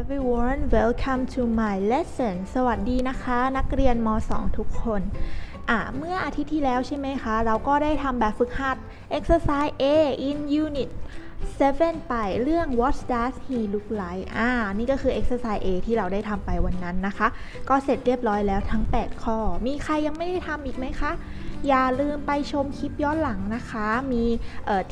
everyone welcome to my lesson สวัสดีนะคะ นักเรียนม .2 ทุกคนอะเมื่ออาทิตย์ที่แล้วใช่ไหมคะ เราก็ได้ทำแบบฝึกหัด exercise A in unit 7 ไปเรื่อง what does he look like อ่า นี่ก็คือ exercise A ที่เราได้ทำไปวันนั้นนะคะ ก็เสร็จเรียบร้อยแล้วทั้ง 8 ข้อ มีใครยังไม่ได้ทำอีกไหมคะ อย่าลืมไปชมคลิปย้อนหลังนะคะ มี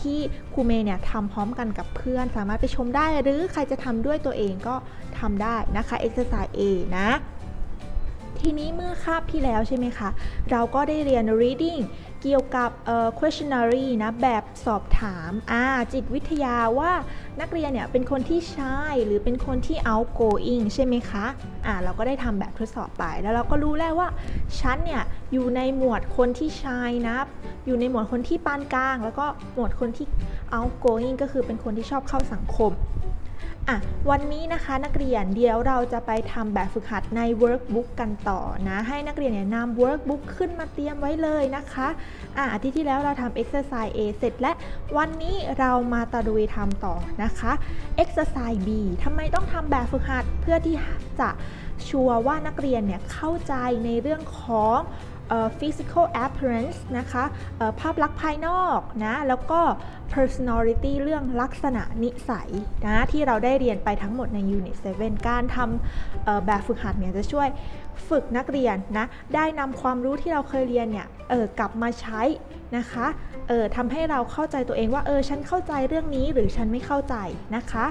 ที่ครูเมย์เนี่ยทำพร้อมกันกับเพื่อน สามารถไปชมได้หรือใครจะทำด้วยตัวเองก็ทำได้นะคะ exercise A นะทีนี้เมื่อคาบที่แล้วใช่ไหมคะ เราก็ได้เรียน reading เกี่ยวกับ questionary นะ แบบสอบถามอาจิตวิทยาว่านักเรียนเนี่ยเป็นคนที่ shy หรือเป็นคนที่ outgoing ใช่ไหมคะอ่าเราก็ได้ทำแบบทดสอบไป แล้วเราก็รู้แล้วว่า ฉันเนี่ย อยู่ในหมวดคนที่ shy นะอยู่ในหมวดคนที่ปานกลาง แล้วก็หมวดคนที่ outgoing ก็คือเป็นคนที่ชอบเข้าสังคมอะวันนี้นะคะนักเรียนเดี๋ยวเราจะไปทำแบบฝึกหัดใน workbook กันต่อนะ ให้นักเรียนเนี่ยนำ workbook ขึ้นมาเตรียมไว้เลยนะคะอะอาทิตย์ที่แล้วเราทำ exercise A เสร็จและวันนี้เรามาตะลุยทำต่อนะคะ exercise B ทำไมต้องทำแบบฝึกหัดเพื่อที่จะชัวร์ว่านักเรียนเนี่ยเข้าใจในเรื่องของ physical appearance นะคะภาพลักษณ์ภายนอกนะแล้วก็ personality เรื่องลักษณะนิสัยนะที่เราได้เรียนไปทั้งหมดใน Unit 7 การทำแบบฝึกหัดเนี่ยจะช่วยฝึกนักเรียนนะได้นำความรู้ที่เราเคยเรียนเนี่ยเออกลับมาใช้นะคะเออทำให้เราเข้าใจตัวเองว่าเออฉันเข้าใจเรื่องนี้หรือฉันไม่เข้าใจนะคะ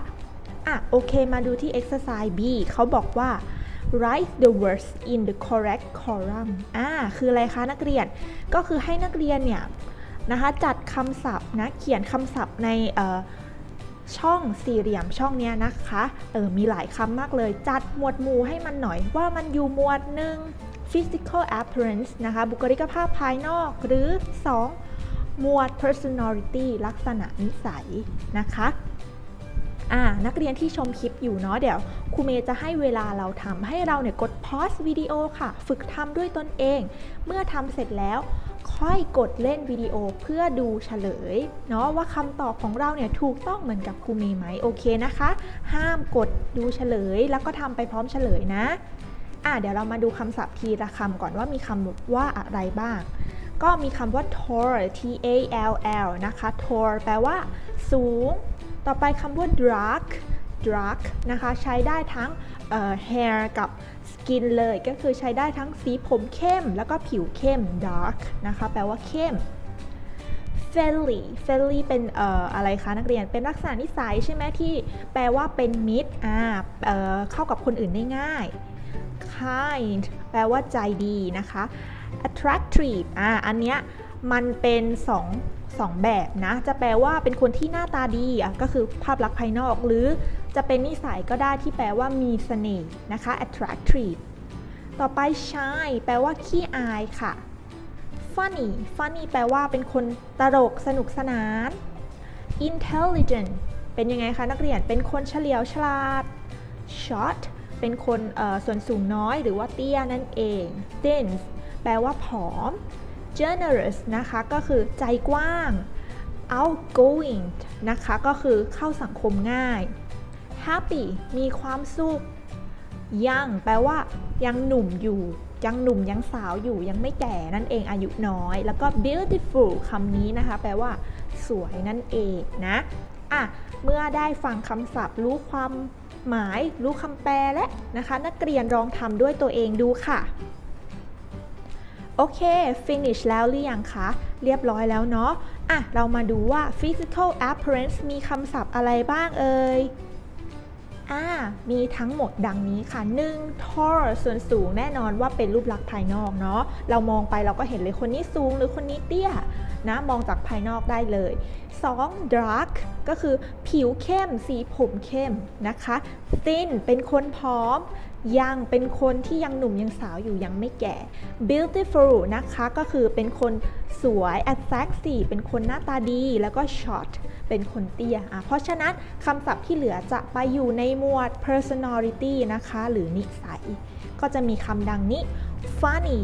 อะโอเคมาดูที่ exercise B เขาบอกว่า write the words in the correct column อ่า คืออะไรคะนักเรียน ก็คือให้นักเรียนเนี่ยนะคะจัดคำศัพท์นะ เขียนคำศัพท์ในช่องสี่เหลี่ยมช่องเนี้ยนะคะ เออ มีหลายคำมากเลย จัดหมวดหมู่ให้มันหน่อยว่ามันอยู่หมวดหนึ่ง physical appearance นะคะ บุคลิกภาพภายนอก หรือ 2 หมวด personality ลักษณะนิสัยนะคะ อ่านักเรียนที่ชมคลิปอยู่เนาะเดี๋ยวครูเมย์จะให้เวลาเราทำให้เราเนี่ยกดพอสวิดีโอค่ะ ฝึกทำด้วยตนเอง เมื่อทำเสร็จแล้วค่อยกดเล่นวิดีโอเพื่อดูเฉลยเนาะว่าคำตอบของเราเนี่ยถูกต้องเหมือนกับครูเมย์ไหมโอเคนะคะ ห้ามกดดูเฉลย แล้วก็ทำไปพร้อมเฉลยนะอะเดี๋ยวเรามาดูคำศัพท์ทีละคำก่อนว่ามีคำว่าอะไรบ้าง ก็มีคำว่า tall t a l l นะคะ tall แปลว่า สูง ต่อไปคำว่า dark dark นะคะใช้ได้ทั้ง hair กับ skin เลยก็คือใช้ได้ทั้งสีผมเข้ม แล้วก็ผิวเข้ม dark นะคะแปลว่าเข้ม friendly friendly เป็นเอ่ออะไรคะนักเรียนเป็นลักษณะนิสัยใช่ไหมที่แปลว่าเป็นมิตรอ่าเอ่อเข้ากับคนอื่นได้ง่าย kind แปลว่าใจดีนะคะ attractive อ่าอันเนี้ยมันเป็นสอง สองแบบนะ จะแปลว่าเป็นคนที่หน้าตาดีก็คือภาพลักษณ์ภายนอก หรือจะเป็นนิสัยก็ได้ที่แปลว่ามีเสน่ห์นะคะ attractive ต่อไป shy แปลว่าขี้อายค่ะ funny funny แปลว่าเป็นคนตลกสนุกสนาน intelligent เป็นยังไงคะนักเรียน เป็นคนเฉลียวฉลาด short เป็นคนส่วนสูงน้อยหรือว่าเตี้ยนั่นเอง thin แปลว่าผอม generous นะคะก็คือใจกว้าง outgoing นะคะก็คือเข้าสังคมง่าย happy มีความสุข young แปลว่ายังหนุ่มอยู่ยังหนุ่มยังสาวอยู่ยังไม่แก่นั่นเองอายุน้อย แล้วก็ beautiful คำนี้นะคะ แปลว่า สวยนั่นเองนะอะเมื่อได้ฟังคำศัพท์รู้ความหมายรู้คำแปลและนะคะ นักเรียนลองทำด้วยตัวเองดูค่ะ โอเค finish แล้วหรือยังคะ เรียบร้อยแล้วเนาะอะ เรามาดูว่า physical appearance มีคำศัพท์อะไรบ้างเอ่ย อ่ามีทั้งหมดดังนี้ค่ะ 1. tall ส่วนสูงแน่นอนว่าเป็นรูปลักษณ์ภายนอกเนาะเรามองไปเราก็เห็นเลยคนนี้สูงหรือคนนี้เตี้ยนะมองจากภายนอกได้เลย 2. dark ก็คือผิวเข้มสีผมเข้มนะคะ thin เป็นคนผอม ยังเป็นคนที่ยังหนุ่มยังสาวอยู่ยังไม่แก่ beautiful นะคะก็คือเป็นคน สวย attractive เป็นคนหน้าตาดี แล้วก็ short เป็นคนเตี้ยอะเพราะฉะนั้นคำศัพท์ที่เหลือจะไปอยู่ในหมวด personality นะคะ หรือนิสัย ก็จะมีคำดังนี้ funny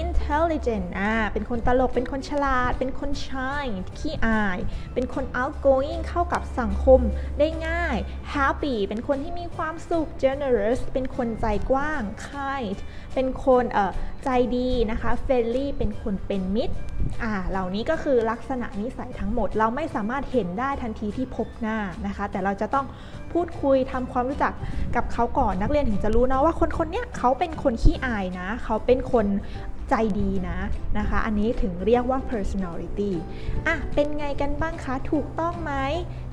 intelligent อ่า เป็นคนตลก เป็นคนฉลาด เป็นคน shy ขี้อาย เป็นคน outgoing เข้ากับสังคมได้ง่าย happy เป็นคนที่มีความสุข generous เป็นคนใจกว้าง kind เป็นคนเออใจดีนะคะ friendly เป็นคนเป็นมิตรอ่าเหล่านี้ก็คือลักษณะนิสัยทั้งหมด เราไม่สามารถเห็นได้ทันทีที่พบหน้านะคะ แต่เราจะต้องพูดคุยทำความรู้จักกับเขาก่อนนักเรียนถึงจะรู้นะว่าคนคนเนี้ยเขาเป็นคนขี้อายนะ เขาเป็นคนใจดีนะนะคะ อันนี้ถึงเรียกว่า personality อะ เป็นไงกันบ้างคะ ถูกต้องไหม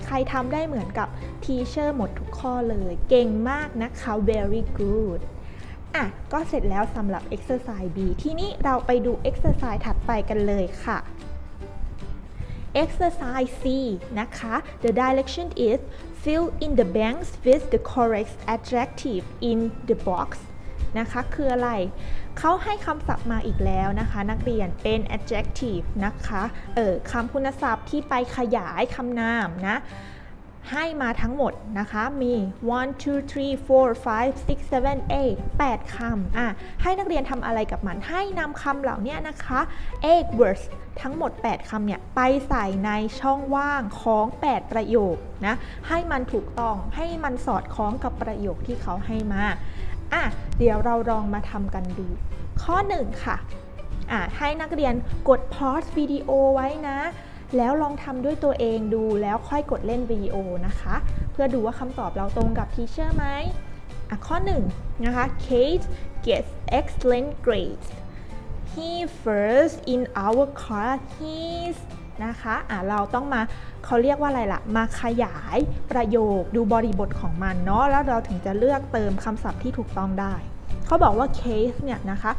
ใครทำได้เหมือนกับ teacher หมดทุกข้อเลย เก่งมากนะคะ very good อะก็เสร็จแล้วสำหรับ exercise B ที่นี้เราไปดู exercise ถัดไปกันเลยค่ะ Exercise C นะคะ The direction is fill in the blanks with the correct adjective in the box นะคะคืออะไร เขาให้คำศัพท์มาอีกแล้วนะคะ นักเรียนเป็น adjective นะคะ เออคำคุณศัพท์ที่ไปขยายคำนามนะ ให้มาทั้งหมดนะคะ มี one two three four five six seven eight 8คำอะให้นักเรียนทำอะไรกับมัน ให้นำคำเหล่านี้นะคะ eight words ทั้งหมด 8คำเนี่ย ไปใส่ในช่องว่างของ 8 ประโยคนะ ให้มันถูกต้อง ให้มันสอดคล้องกับประโยคที่เขาให้มา อะ เดี๋ยวเราลองมาทำกันดู ข้อ 1 ค่ะ อะ ให้นักเรียนกดพอสวิดีโอไว้นะ แล้วลองทำด้วยตัวเองดูแล้วค่อยกดเล่นวิดีโอนะคะ เพื่อดูว่าคำตอบเราตรงกับทีเชอร์ไหมอะข้อ1นะคะ Kate gets excellent grades he first in our class he's นะคะอะเราต้องมาเขาเรียกว่าอะไรล่ะ มาขยายประโยคดูบริบทของมันเนาะแล้วเราถึงจะเลือกเติมคำศัพท์ที่ถูกต้องได้ เขาบอกว่า case เนี่ยนะคะ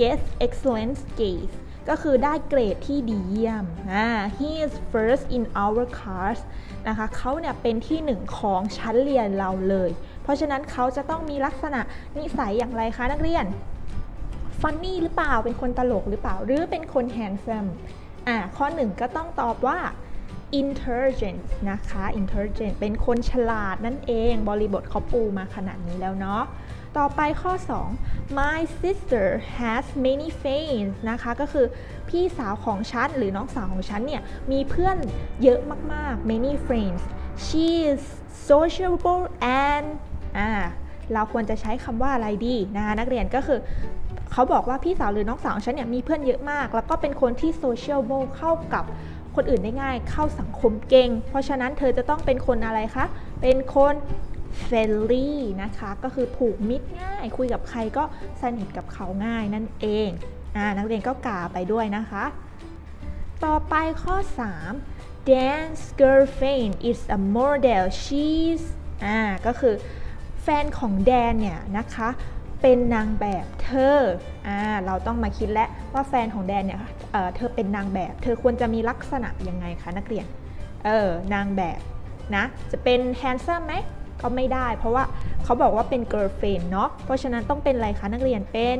gets excellent grades ก็คือได้เกรดที่ดีเยี่ยมอ่า he is first in our class นะคะเขาเนี่ยเป็นที่หนึ่งของชั้นเรียนเราเลย เพราะฉะนั้นเขาจะต้องมีลักษณะนิสัยอย่างไรคะนักเรียน ฟันนี่หรือเปล่า เป็นคนตลกหรือเปล่า หรือเป็นคนแฮนซัมอ่า ข้อหนึ่งก็ต้องตอบว่า intelligent นะคะ intelligent เป็นคนฉลาดนั่นเอง บริบทเขาปูมาขนาดนี้แล้วเนาะ ต่อไปข้อ 2 my sister has many friends นะคะก็คือพี่สาวของฉันหรือน้องสาวของฉันเนี่ยมีเพื่อนเยอะมากๆ many friends she is sociable and อ่าเราควรจะใช้คำว่าอะไรดีนะคะนักเรียนก็คือเขาบอกว่าพี่สาวหรือน้องสาวของฉันเนี่ยมีเพื่อนเยอะมาก แล้วก็เป็นคนที่ sociable เข้ากับคนอื่นได้ง่าย เข้าสังคมเก่ง เพราะฉะนั้นเธอจะต้องเป็นคนอะไรคะ เป็นคน f r i e n d y นะคะ ก็คือผูกมิตรง่าย คุยกับใครก็สนิทกับเขาง่ายนั่นเองอ่านักเรียนก็กาไปด้วยนะคะ ต่อไปข้อ 3 Dan's girlfriend is a model she's อ่าก็คือแฟนของแดนเนี่ยนะคะเป็นนางแบบเธออ่าเราต้องมาคิดแล้วว่าแฟนของแดนเนี่ยเออเธอเป็นนางแบบ เธอควรจะมีลักษณะยังไงคะนักเรียน เออนางแบบนะ จะเป็นแฮนซัมไหม ก็ไม่ได้ เพราะว่าเขาบอกว่าเป็น girlfriend เนาะเพราะฉะนั้นต้องเป็นอะไรคะนักเรียนเป็น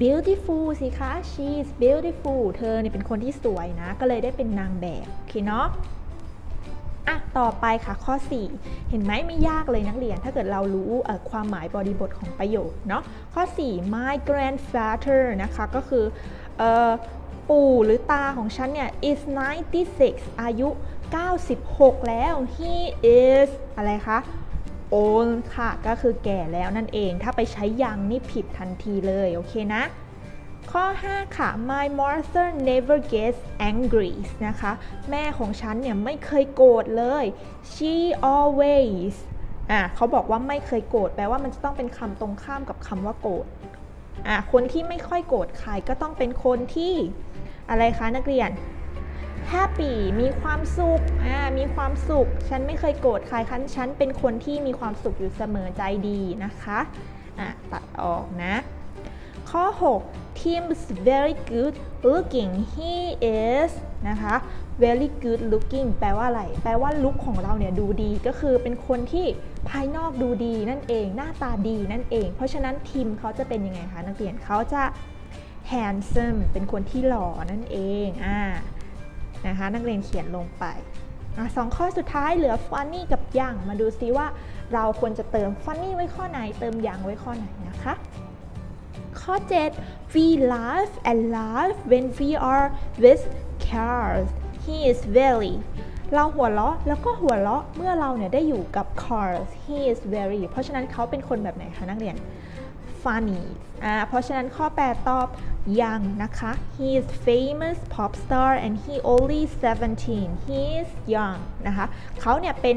beautiful สิคะ she's beautiful เธอเนี่ยเป็นคนที่สวยนะ ก็เลยได้เป็นนางแบบโอเคเนาะอะต่อไปค่ะข้อ 4 เห็นไหมไม่ยากเลยนักเรียน ถ้าเกิดเรารู้ความหมายบริบทของประโยคเนาะข้อ 4 my grandfather นะคะก็คืออปู่หรือตาของฉันเนี่ย is 96 อายุ 96 แล้ว he is อะไรคะ old ค่ะ ก็คือแก่แล้วนั่นเอง ถ้าไปใช้ยังนี่ผิดทันทีเลย โอเคนะ ข้อ 5 ค่ะ my mother never gets angry นะคะ แม่ของฉันเนี่ยไม่เคยโกรธเลย she always อะเขาบอกว่าไม่เคยโกรธแปลว่ามันจะต้องเป็นคำตรงข้ามกับคำว่าโกรธอะคนที่ไม่ค่อยโกรธใครก็ต้องเป็นคนที่อะไรคะนักเรียน happy มีความสุขอ่ามีความสุข ฉันไม่เคยโกรธใครคันฉันเป็นคนที่มีความสุขอยู่เสมอใจดีนะคะอะตัดออกนะ ข้อ 6 Tim's very good looking he is นะคะ very good looking แปลว่าอะไร แปลว่าลุคของเราเนี่ยดูดี ก็คือเป็นคนที่ภายนอกดูดีนั่นเอง หน้าตาดีนั่นเอง เพราะฉะนั้นทิมเขาจะเป็นยังไงคะ นักเรียนเขาจะ handsome เป็นคนที่หล่อนั่นเอง อ่า นะคะ นักเรียนเขียนลงไปอสองข้อสุดท้ายเหลือ funny กับยังมาดูซิว่าเราควรจะเติม funny ไว้ข้อไหน เติมยังไว้ข้อไหนนะคะ ข้อ 7 we laugh and laugh when we are with cars he is very เราหัวเราะแล้วก็หัวเราะเมื่อเราเนี่ยได้อยู่กับ cars he is very เพราะฉะนั้นเขาเป็นคนแบบไหนคะนักเรียน funny อ่าเพราะฉะนั้นข้อ 8 ตอบ young นะคะ he is famous pop star and he only 17 he is young นะคะเขาเนี่ยเป็น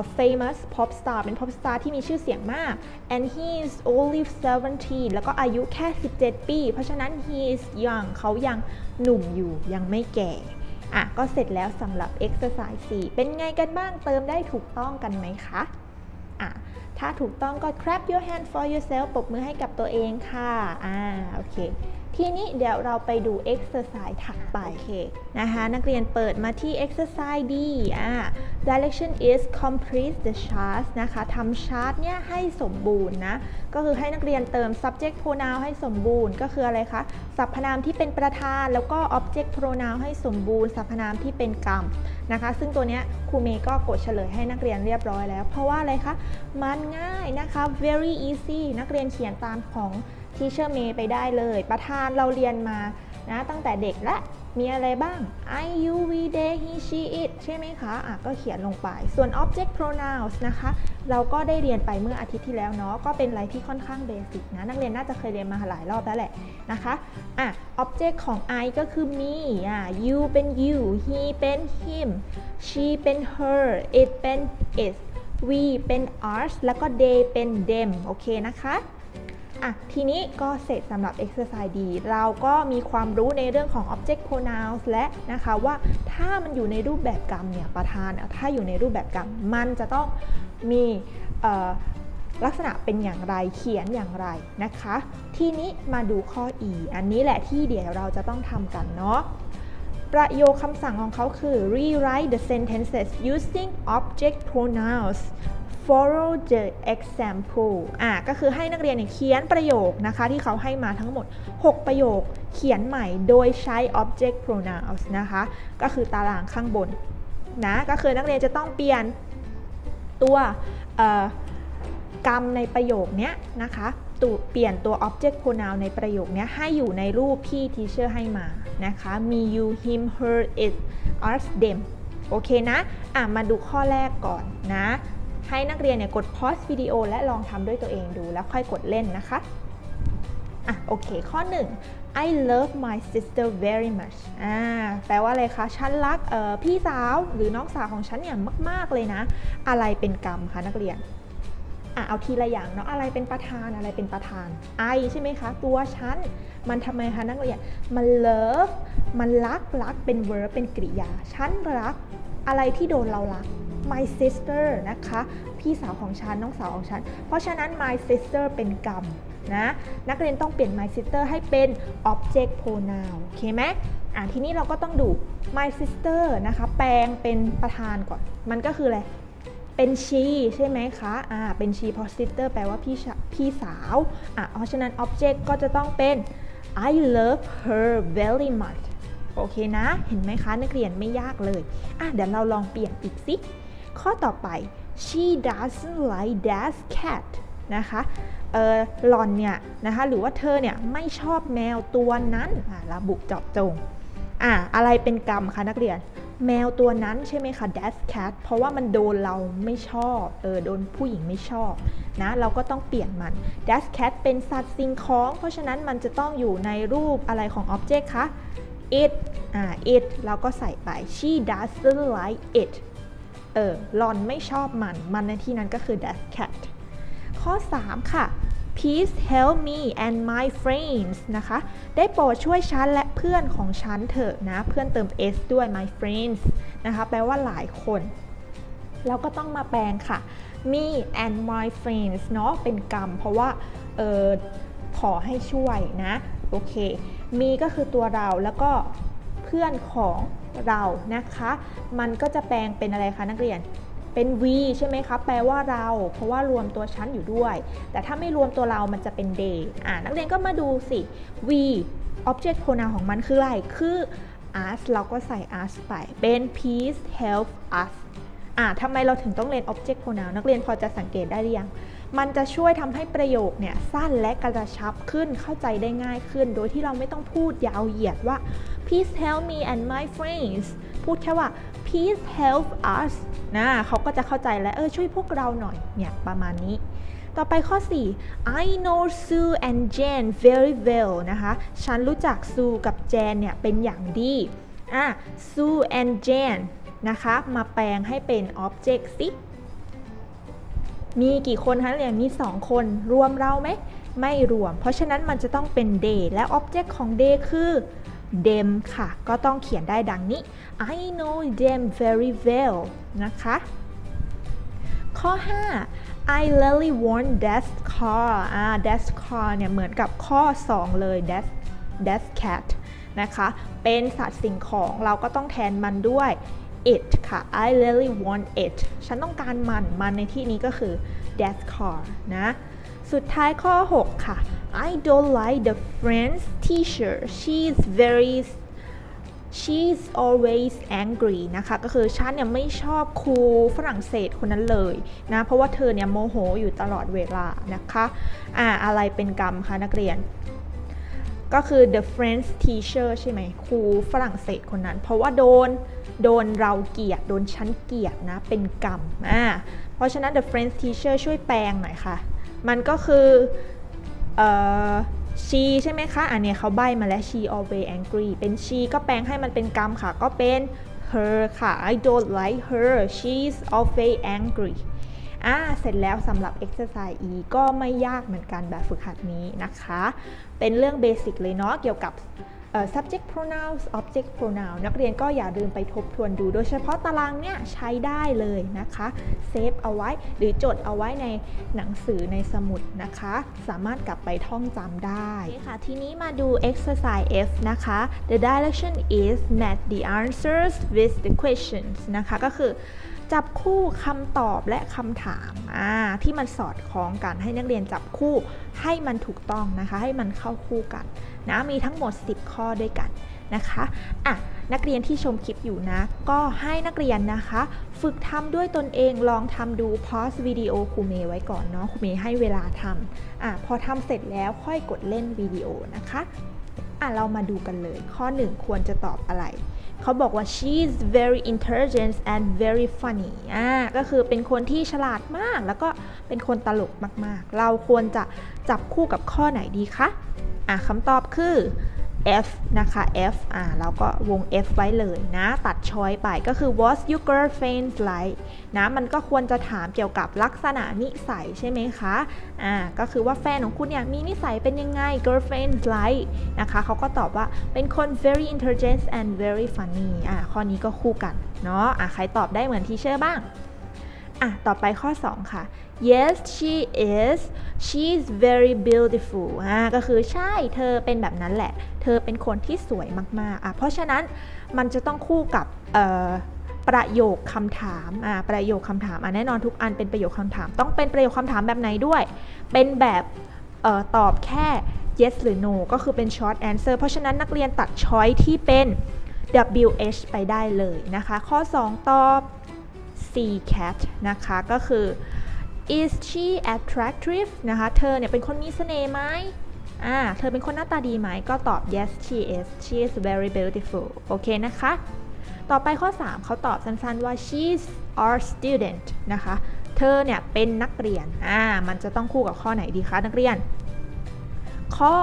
a famous pop star เป็น pop star ที่มีชื่อเสียงมาก and he is only 17 แล้วก็อายุแค่ 17 ปี เพราะฉะนั้น he is young เขายังหนุ่มอยู่ยังไม่แก่ อะ ก็เสร็จแล้วสำหรับ exercise 4 เป็นไงกันบ้างเติมได้ถูกต้องกันไหมคะ อะถ้าถูกต้องก็ clap your hand for yourself ปรบมือให้กับตัวเองค่ะอ่าโอเค ทีนี้เดี๋ยวเราไปดู exercise ถัดไปเคนะคะ นักเรียนเปิดมาที่ exercise D อ่า direction is complete the chart นะคะทำ chart เนี่ยให้สมบูรณ์นะ ก็คือให้นักเรียนเติม subject pronoun ให้สมบูรณ์ ก็คืออะไรคะ สรรพนามที่เป็นประธาน แล้วก็ object pronoun ให้สมบูรณ์ สรรพนามที่เป็นกรรมนะคะ ซึ่งตัวเนี้ยครูเมย์ก็กดเฉลยให้นักเรียนเรียบร้อยแล้ว เพราะว่าอะไรคะ มันง่ายนะคะ very easy นักเรียนเขียนตามของ Teacher May ไปได้เลย ประธานเราเรียนมานะตั้งแต่เด็กและมีอะไรบ้าง I you we they he she it ใช่ไหมคะอะก็เขียนลงไป ส่วน object pronouns นะคะ เราก็ได้เรียนไปเมื่ออาทิตย์ที่แล้วเนาะ ก็เป็นอะไรที่ค่อนข้างเบสิกนะ นักเรียนน่าจะเคยเรียนมาหลายรอบแล้วแหละนะคะ อะ object ของ I ก็คือ me อะ you เป็น you he เป็น him she เป็น her it เป็น it we เป็น ours แล้วก็ they เป็น them โอเคนะคะ อะทีนี้ก็เสร็จสำหรับ exercise D เราก็มีความรู้ในเรื่องของ object pronouns และนะคะว่าถ้ามันอยู่ในรูปแบบกรรมเนี่ยประธานอะถ้าอยู่ในรูปแบบกรรม มันจะต้องมีลักษณะเป็นอย่างไรเขียนอย่างไรนะคะ ทีนี้มาดูข้อ E อันนี้แหละที่เดี๋ยวเราจะต้องทำกันเนาะประโยคคำสั่งของเขาคือ rewrite the sentences using object pronouns follow the example อะก็คือให้นักเรียนเนี่ยเขียนประโยคนะคะ ที่เขาให้มาทั้งหมด 6 ประโยคเขียนใหม่โดยใช้ object pronouns นะคะ ก็คือตารางข้างบนนะก็คือนักเรียนจะต้องเปลี่ยนตัวกรรมในประโยคเนี้ยนะคะตัวเปลี่ยนตัว object pronoun ในประโยคเนี้ยให้อยู่ในรูปที่ teacher ให้มานะคะ มี you him her it us them โอเคนะ อะ มาดูข้อแรกก่อนนะ ให้นักเรียนเนี่ยกด pause วิดีโอและลองทำด้วยตัวเองดูแล้วค่อยกดเล่นนะคะอะโอเค ข้อ 1 I love my sister very much อ่าแปลว่าอะไรคะ ฉันรักพี่สาวหรือน้องสาวของฉันเนี่ยมาก ๆ เลยนะ อะไรเป็นกรรมคะนักเรียนอะเอาทีละอย่างเนาะอะไรเป็นประธานอะไรเป็นประธาน I ใช่ไหมคะ ตัวฉัน มันทำไมคะนักเรียน มัน love มันรักรักเป็น verb เป็นกริยา ฉันรักอะไรที่โดนเรารัก my sister นะคะ พี่สาวของฉัน น้องสาวของฉัน เพราะฉะนั้น my sister เป็นกรรมนะ นักเรียนต้องเปลี่ยน my sister ให้เป็น object pronoun โอเคไหมอะทีนี้เราก็ต้องดู my sister นะคะ แปลงเป็นประธานก่อน มันก็คืออะไร เป็น she ใช่ไหมคะ อ่า เป็น she เพราะ sister แปลว่าพี่พี่สาว อะ เพราะฉะนั้น object ก็จะต้องเป็น I love her very much โอเคนะ เห็นไหมคะ นักเรียนไม่ยากเลย อะ เดี๋ยวเราลองเปลี่ยนอีกสิ ข้อต่อไป she doesn't like that cat นะคะเออหลอนเนี่ยนะคะหรือว่าเธอเนี่ยไม่ชอบแมวตัวนั้นะระบุเจาะจงอะอะไรเป็นกรรมคะนักเรียน แมวตัวนั้นใช่ไหมคะ that cat เพราะว่ามันโดนเราไม่ชอบเออโดนผู้หญิงไม่ชอบนะเราก็ต้องเปลี่ยนมัน that cat เป็นสัตว์สิ่งของ เพราะฉะนั้นมันจะต้องอยู่ในรูปอะไรของ object คะ it อ่า it เราก็ใส่ไป she doesn't like it ออหลอนไม่ชอบมัน มันในที่นั้นก็คือ that cat ข้อ 3 ค่ะ please help me and my friends นะคะ ได้โปรดช่วยฉันและเพื่อนของฉันเถอะนะ เพื่อนเติม s ด้วย my friends นะคะ แปลว่าหลายคนเราก็ต้องมาแปลงค่ะ me and my friends เนาะเป็นกรรม เพราะว่าเออขอให้ช่วยนะ โอเคมีก็คือตัวเราแล้วก็ พื่อนของเรานะคะ มันก็จะแปลงเป็นอะไรคะนักเรียนเป็น we ใช่ไหมคะ แปลว่าเรา เพราะว่ารวมตัวฉันอยู่ด้วย แต่ถ้าไม่รวมตัวเรามันจะเป็น they อ่านักเรียนก็มาดูสิ we object pronoun ของมันคืออะไร คือ us เราก็ใส่ us ไป เป็น please help us อ่าทำไมเราถึงต้องเรียน object pronoun นักเรียนพอจะสังเกตได้หรือยัง มันจะช่วยทำให้ประโยคเนี่ยสั้นและกระชับขึ้น เข้าใจได้ง่ายขึ้น โดยที่เราไม่ต้องพูดยาวเหยียดว่า please help me and my friends พูดแค่ว่า please help us นะเขาก็จะเข้าใจแล้ว เออ ช่วยพวกเราหน่อย เนี่ย ประมาณนี้ ต่อไปข้อ 4 I know Sue and Jane very well นะคะ ฉันรู้จักซูกับแจนเนี่ย เป็นอย่างดี อะ Sue and Jane นะคะ มาแปลงให้เป็น object สิมีกี่คนคะเรียนมี 2 คนรวมเราไหม ไม่รวม เพราะฉะนั้นมันจะต้องเป็น they และ object ของ they คือ them ค่ะ ก็ต้องเขียนได้ดังนี้ I know them very well นะคะ ข้อ 5 I really want that car อ่า that car เนี่ย เหมือนกับข้อ 2 เลย that that cat นะคะ เป็นสัตว์สิ่งของเราก็ต้องแทนมันด้วย it ค่ะ I really want it ฉันต้องการมัน มันในที่นี้ก็คือ that car นะ สุดท้ายข้อ 6 ค่ะ I don't like the French teacher she's very she's always angry นะคะ ก็คือฉันเนี่ยไม่ชอบครูฝรั่งเศสคนนั้นเลยนะ เพราะว่าเธอเนี่ยโมโหอยู่ตลอดเวลานะคะอ่าอะไรเป็นกรรมคะนักเรียน ก็คือ the French teacher ใช่ไหมครูฝรั่งเศสคนนั้น เพราะว่าโดนโดนเราเกียดโดนฉันเกียดนะ เป็นกรรมอ่าเพราะฉะนั้น the French teacher ช่วยแปลงหน่อยค่ะ มันก็คือเอ่อ she ใช่ไหมคะ อันนี้เขาใบมาแล้ว she always angry เป็น she ก็แปลงให้มันเป็นกรรมค่ะ ก็เป็น her ค่ะ I don't like her she's always angry อ่า เสร็จแล้วสำหรับ exercise E ก็ไม่ยากเหมือนกันแบบฝึกหัดนี้นะคะ เป็นเรื่องเบสิกเลยเนาะเกี่ยวกับ subject pronouns object pronoun นักเรียนก็อย่าลืมไปทบทวนดู โดยเฉพาะตารางเนี่ยใช้ได้เลยนะคะเซฟเอาไว้หรือจดเอาไว้ในหนังสือในสมุดนะคะ สามารถกลับไปท่องจำได้ค่ะทีนี้มาดู exercise F นะคะ the direction is match the answers with the questions นะคะก็คือ จับคู่คำตอบและคำถามาที่มันสอดคล้องกันให้นักเรียนจับคู่ให้มันถูกต้องนะคะ ให้มันเข้าคู่กันนะมีทั้งหมด 10 ข้อด้วยกันนะคะอะนักเรียนที่ชมคลิปอยู่นะ ก็ให้นักเรียนนะคะ ฝึกทำด้วยตนเองลองทำดูพอสวิดีโอครูเมย์ไว้ก่อนเนาะครูเมย์ให้เวลาทำอะพอทำเสร็จแล้วค่อยกดเล่นวิดีโอนะคะอะเรามาดูกันเลย ข้อ 1 ควรจะตอบอะไร เขาบอกว่า she's very intelligent and very funny อ่าก็คือเป็นคนที่ฉลาดมาก แล้วก็เป็นคนตลกมากๆ เราควรจะจับคู่กับข้อไหนดีคะอ่าคำตอบคือ F นะคะ F อ่าเราก็วง F ไว้เลยนะ ตัดช้อยไปก็คือ what's your girlfriend like นะ มันก็ควรจะถามเกี่ยวกับลักษณะนิสัยใช่ไหมคะ อ่า ก็คือว่าแฟนของคุณเนี่ย มีนิสัยเป็นยังไง girlfriend like นะคะ เขาก็ตอบว่าเป็นคน very intelligent and very funny อ่า ข้อนี้ก็คู่กัน เนาะ อ่าใครตอบได้เหมือนทีเชอร์บ้าง อะ ต่อไปข้อ 2 ค่ะ yes she is she's very beautiful อ่าก็คือใช่เธอเป็นแบบนั้นแหละ เธอเป็นคนที่สวยมาก ๆ อะ เพราะฉะนั้นมันจะต้องคู่กับเอ่อประโยคคำถามอ่าประโยคคำถามอะแน่นอนทุกอันเป็นประโยคคำถาม ต้องเป็นประโยคคำถามแบบไหนด้วย เป็นแบบเออตอบแค่ yes หรือ no ก็คือเป็น short answer เพราะฉะนั้นนักเรียนตัด choice ที่เป็น WH ไปได้เลยนะคะ ข้อ 2 ตอบ cat นะคะ ก็คือ is she attractive นะคะ เธอเนี่ยเป็นคนมีเสน่ห์ไหมอ่า เธอเป็นคนหน้าตาดีไหม ก็ตอบ yes she is she is very beautiful โอเคนะคะ ต่อไปข้อ 3 เขาตอบสั้นๆว่า she's our student นะคะ เธอเนี่ยเป็นนักเรียน อ่า มันจะต้องคู่กับข้อไหนดีคะนักเรียน ข้อ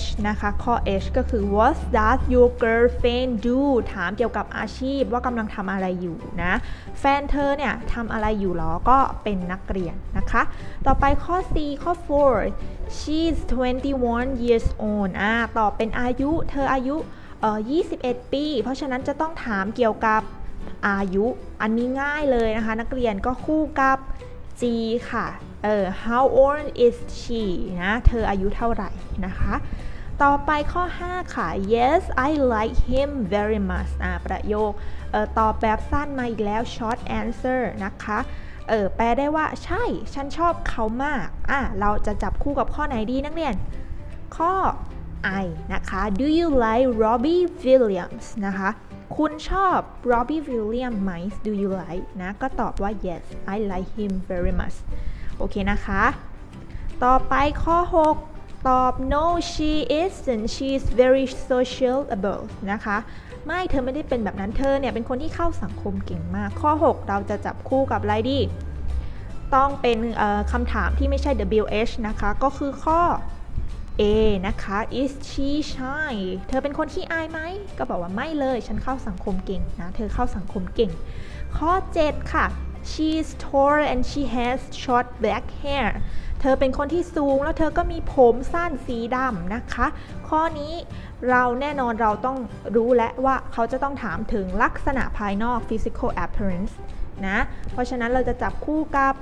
H นะคะ ข้อ H ก็คือ what does your girlfriend do ถามเกี่ยวกับอาชีพว่ากำลังทำอะไรอยู่นะ แฟนเธอเนี่ยทำอะไรอยู่หรอ ก็เป็นนักเรียนนะคะ ต่อไปข้อ C ข้อ 4 she's 21 years old อ่าตอบเป็นอายุ เธออายุเอ่อ21 ปี เพราะฉะนั้นจะต้องถามเกี่ยวกับอายุ อันนี้ง่ายเลยนะคะ นักเรียนก็คู่กับ G ค่ะ เออ how old is she นะ เธออายุเท่าไหร่นะคะ ต่อไปข้อ 5 ค่ะ yes I like him very much อ่าประโยคเออตอบแบบสั้นมาอีกแล้ว short answer นะคะ เออแปลได้ว่าใช่ ฉันชอบเขามาก อะ เราจะจับคู่กับข้อไหนดีนักเรียน ข้อ I นะคะ do you like Robbie Williams นะคะ คุณชอบ Robbie Williams ไหม do you like นะ ก็ตอบว่า yes I like him very much โอเคนะคะ ต่อไปข้อ 6 ตอบ no she isn't she's very sociable นะคะ ไม่เธอไม่ได้เป็นแบบนั้นเธอเนี่ยเป็นคนที่เข้าสังคมเก่งมาก ข้อ 6 เราจะจับคู่กับอะไรดี ต้องเป็นคำถามที่ไม่ใช่ WH นะคะ ก็คือข้อ A นะคะ is she shy เธอเป็นคนขี้อายไหม ก็บอกว่าไม่เลย ฉันเข้าสังคมเก่งนะ เธอเข้าสังคมเก่ง ข้อ 7 ค่ะ she's tall and she has short black hair เธอเป็นคนที่สูงแล้วเธอก็มีผมสั้นสีดำนะคะ ข้อนี้เราแน่นอนเราต้องรู้และว่าเขาจะต้องถามถึงลักษณะภายนอก physical appearance นะ เพราะฉะนั้นเราจะจับคู่กับ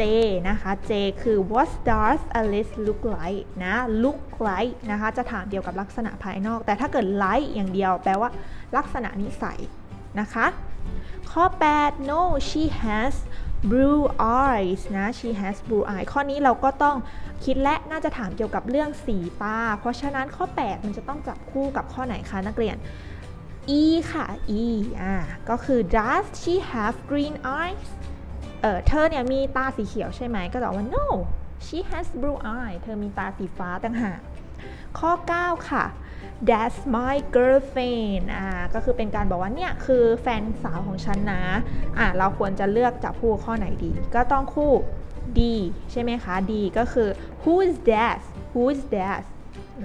J นะคะ J คือ what does Alice look like นะ look like นะคะ จะถามเกี่ยวกับลักษณะภายนอก แต่ถ้าเกิด like อย่างเดียว แปลว่าลักษณะนิสัยนะคะ ข้อ 8 no she has blue eyes นะ she has blue eyes ข้อนี้เราก็ต้องคิดและน่าจะถามเกี่ยวกับเรื่องสีตา เพราะฉะนั้นข้อ 8 มันจะต้องจับคู่กับข้อไหนคะนักเรียน E ค่ะ E อ่า ก็คือ does she have green eyes เออเธอเนี่ยมีตาสีเขียวใช่ไหม ก็ตอบว่า no she has blue eye เธอมีตาสีฟ้าต่างหาก ข้อ 9 ค่ะ that's my girlfriend อ่าก็คือเป็นการบอกว่าเนี่ยคือแฟนสาวของฉันนะอ่าเราควรจะเลือกจับคู่ข้อไหนดี ก็ต้องคู่ D ใช่ไหมคะ D ก็คือ Who's that Who's that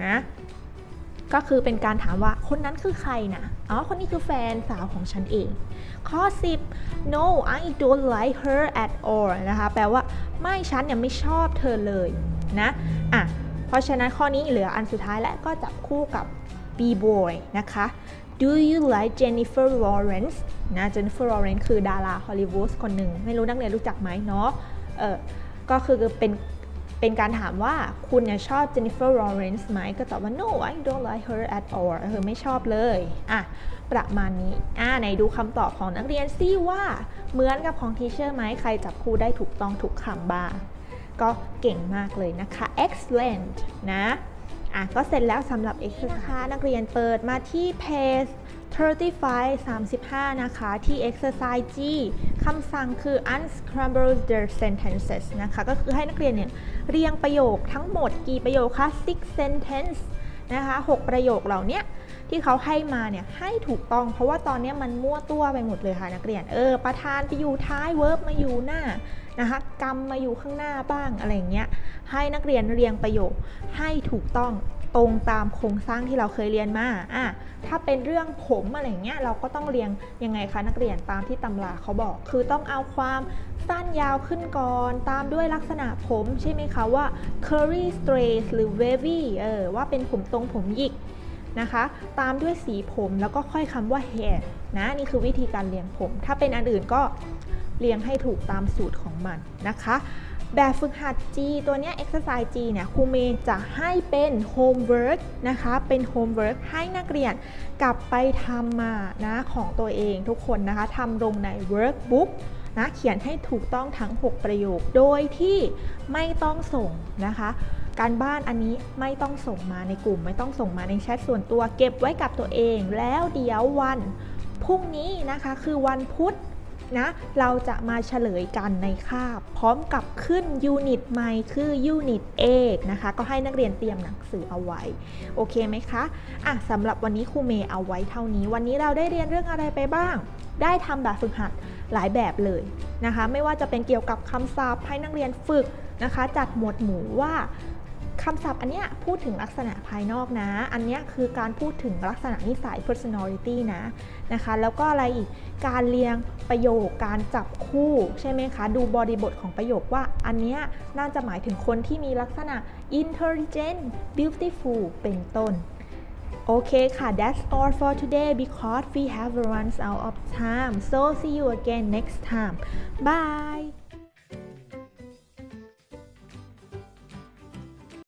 นะก็คือเป็นการถามว่าคนนั้นคือใครนะอ๋อ คนนี้คือแฟนสาวของฉันเอง ข้อ 10 no I don't like her at all นะคะ แปลว่าไม่ฉันเนี่ยไม่ชอบเธอเลยนะ อะ เพราะฉะนั้นข้อนี้เหลืออันสุดท้ายและก็จับคู่กับ B boy นะคะ Do you like Jennifer Lawrence นะ Jennifer Lawrence คือดาราฮอลลีวูดคนหนึ่ง ไม่รู้นักเรียนรู้จักไหมเนาะเออก็คือเป็นเป็นการถามว่าคุณเนี่ยชอบ Jennifer Lawrence ไหม ก็ตอบว่า no I don't like her at all เออไม่ชอบเลย อะ ประมาณนี้ อ่าไหนดูคำตอบของนักเรียนซิว่า เหมือนกับของทีเชอร์ไหม ใครจับคู่ได้ถูกต้องทุกคำบ้าง ก็เก่งมากเลยนะคะ excellent นะอะก็เสร็จแล้วสำหรับ exercise นะคะนักเรียนเปิดมาที่ page 35 35 นะคะ ที่ exercise G คำสั่งคือ unscramble the sentences นะคะ ก็คือให้นักเรียนเนี่ยเรียงประโยคทั้งหมดกี่ประโยคคะ six sentence นะคะ 6 ประโยคเหล่านี้ ที่เขาให้มาเนี่ยให้ถูกต้อง เพราะว่าตอนนี้มันมั่วตัวไปหมดเลยค่ะนักเรียนเออประธานไปอยู่ท้าย verb มาอยู่หน้านะคะกรรมมาอยู่ข้างหน้าบ้างอะไรเงี้ยให้นักเรียนเรียงประโยคให้ถูกต้องตรงตามโครงสร้างที่เราเคยเรียนมาอะถ้าเป็นเรื่องผมอะไรเงี้ยเราก็ต้องเรียงยังไงคะนักเรียนตามที่ตำราเขาบอก คือต้องเอาความสั้นยาวขึ้นก่อน ตามด้วยลักษณะผมใช่ไหมคะว่า curly straight หรือ wavy เออว่าเป็นผมตรงผมหยิก นะคะ ตามด้วยสีผมแล้วก็ค่อยคำว่า hair นะนี่คือวิธีการเรียงผม ถ้าเป็นอันอื่นก็เรียงให้ถูกตามสูตรของมันนะคะ แบบฝึกหัด G ตัวนี้ exercise G เนี่ยครูเมย์จะให้เป็น homework นะคะ เป็น homework ให้นักเรียนกลับไปทำมานะของตัวเองทุกคนนะคะทำลงใน workbook นะเขียนให้ถูกต้องทั้ง 6 ประโยค โดยที่ไม่ต้องส่งนะคะ การบ้านอันนี้ไม่ต้องส่งมาในกลุ่ม ไม่ต้องส่งมาในแชทส่วนตัวเก็บไว้กับตัวเอง แล้วเดี๋ยววันพรุ่งนี้นะคะคือวันพุธนะเราจะมาเฉลยกันในคาบพร้อมกับขึ้นยูนิตใหม่คือยูนิตเอกนะคะก็ให้นักเรียนเตรียมหนังสือเอาไว้ โอเคไหมคะอะสำหรับวันนี้ครูเมย์เอาไว้เท่านี้ วันนี้เราได้เรียนเรื่องอะไรไปบ้าง ได้ทำแบบฝึกหัดหลายแบบเลยนะคะ ไม่ว่าจะเป็นเกี่ยวกับคำศัพท์ให้นักเรียนฝึกนะคะ จัดหมวดหมู่ว่า คำศัพท์อันเนี้ยพูดถึงลักษณะภายนอกนะ อันเนี้ยคือการพูดถึงลักษณะนิสัย personality นะนะคะ แล้วก็อะไรอีก การเรียงประโยค การจับคู่ใช่ไหมคะ ดูบริบทของประโยคว่าอันเนี้ยน่าจะหมายถึงคนที่มีลักษณะ intelligent beautiful เป็นต้นโอเคค่ะ that's all for today because we have run out of time so see you again next time bye